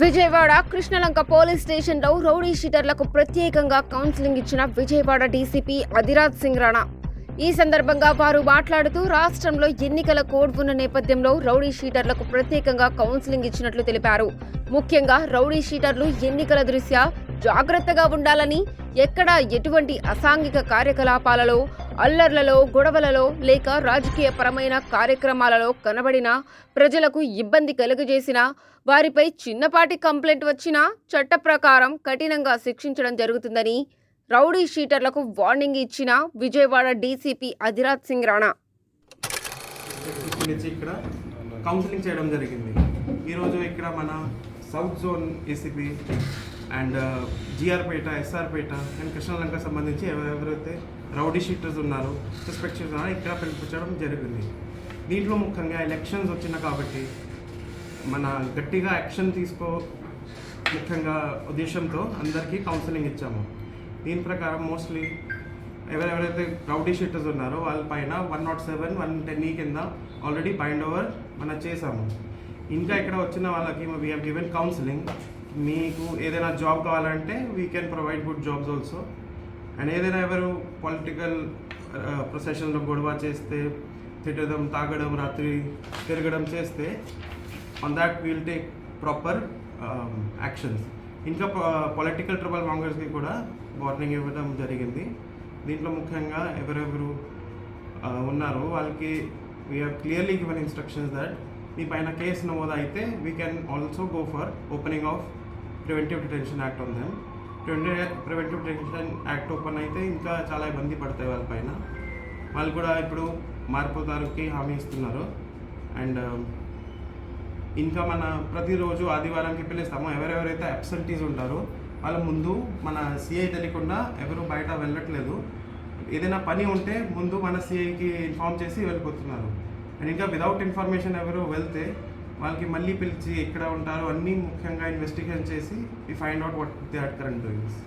Vijayawada Krishnalanka police స్టేషన్లో rowdy షీటర్లకు ప్రత్యేకంగా కౌన్సిలింగ్ ఇచ్చిన విజయవాడ డీసీపీ అధిరాజ్ సింగ్ రాణా. ఈ సందర్భంగా వారు మాట్లాడుతూ రాష్ట్రంలో ఎన్నికల కోడ్ ఉన్న నేపథ్యంలో రౌడీ షీటర్లకు ప్రత్యేకంగా కౌన్సిలింగ్ ఇచ్చినట్లు తెలిపారు. ముఖ్యంగా రౌడీ షీటర్లు ఎన్నికల దృష్ట్యా జాగ్రత్తగా ఉండాలని ఎక్కడ ఎటువంటి అసాంఘిక కార్యకలాపాలలో అల్లర్లలో గొడవలలో లేక రాజకీయ పరమైన కార్యక్రమాలలో కనబడినా ప్రజలకు ఇబ్బంది కలుగజేసినా వారిపై చిన్నపాటి కంప్లైంట్ వచ్చినా చట్ట ప్రకారం కఠినంగా శిక్షించడం జరుగుతుందని రౌడీ షీటర్లకు వార్నింగ్ ఇచ్చిన విజయవాడ డీసీపీ అధిరాజ్ సింగ్ రాణా. ఇక్కడ కౌన్సిలింగ్ చేయడం జరిగింది. ఈరోజు ఇక్కడ మన south zone ACP and GR Peta SR Peta and Krishnalanka సంబంధించి ఎవరెవరైతే రౌడీ షీటర్స్ ఉన్నారో సస్పెక్ట్స్ ఉన్నారో ఇక్కడ పిలిపించడం జరిగింది. దీంట్లో ముఖ్యంగా ఎలక్షన్స్ వచ్చిన కాబట్టి మన గట్టిగా యాక్షన్ తీసుకో ముఖ్యంగా ఉద్దేశంతో అందరికీ కౌన్సిలింగ్ ఇచ్చాము. దీని ప్రకారం మోస్ట్లీ ఎవరెవరైతే రౌడీ షీటర్స్ ఉన్నారో వాళ్ళ పైన one not seven one ten ఈ కింద ఆల్రెడీ బైండ్ ఓవర్ మనం చేసాము ఇంకా ఇక్కడ వచ్చిన వాళ్ళకి వీ హ్యావ్ గివెన్ కౌన్సిలింగ్ మీకు ఏదైనా జాబ్ కావాలంటే we can provide good jobs also and ఏదైనా ఎవరు పొలిటికల్ ప్రొసెషన్లో గొడవ చేస్తే తిట్టడం తాగడం రాత్రి తిరగడం చేస్తే on that we'll take proper actions ఇంకా పొలిటికల్ ట్రబుల్ మాంగర్స్కి కూడా వార్నింగ్ ఇవ్వడం జరిగింది. దీంట్లో ముఖ్యంగా ఎవరెవరు ఉన్నారు ఉన్నారో వాళ్ళకి we have clearly given instructions that మీ పైన కేసు నమోదు అయితే we can also go for opening of preventive detention act ఉంది them preventive detention act open అయితే ఇంకా చాలా ఇబ్బంది పడతాయి వాళ్ళపైన వాళ్ళు కూడా ఇప్పుడు మార్పుదారుకి హామీ ఇస్తున్నారు. అండ్ um, ఇంకా మన ప్రతిరోజు ఆదివారంకి పిలుస్తాము ఎవరెవరైతే అబ్సెంటీస్ ఉంటారో వాళ్ళ ముందు మన సిఐ తెలియకుండా ఎవరు బయట వెళ్ళట్లేదు. ఏదైనా పని ఉంటే ముందు మన సిఐకి ఇన్ఫామ్ చేసి వెళ్ళిపోతున్నారు. అండ్ ఇంకా వితౌట్ ఇన్ఫర్మేషన్ ఎవరు వెళ్తే వాళ్ళకి మళ్ళీ పిలిచి ఎక్కడ ఉంటారో అన్నీ ముఖ్యంగా ఇన్వెస్టిగేషన్ చేసి we find out what they are current doings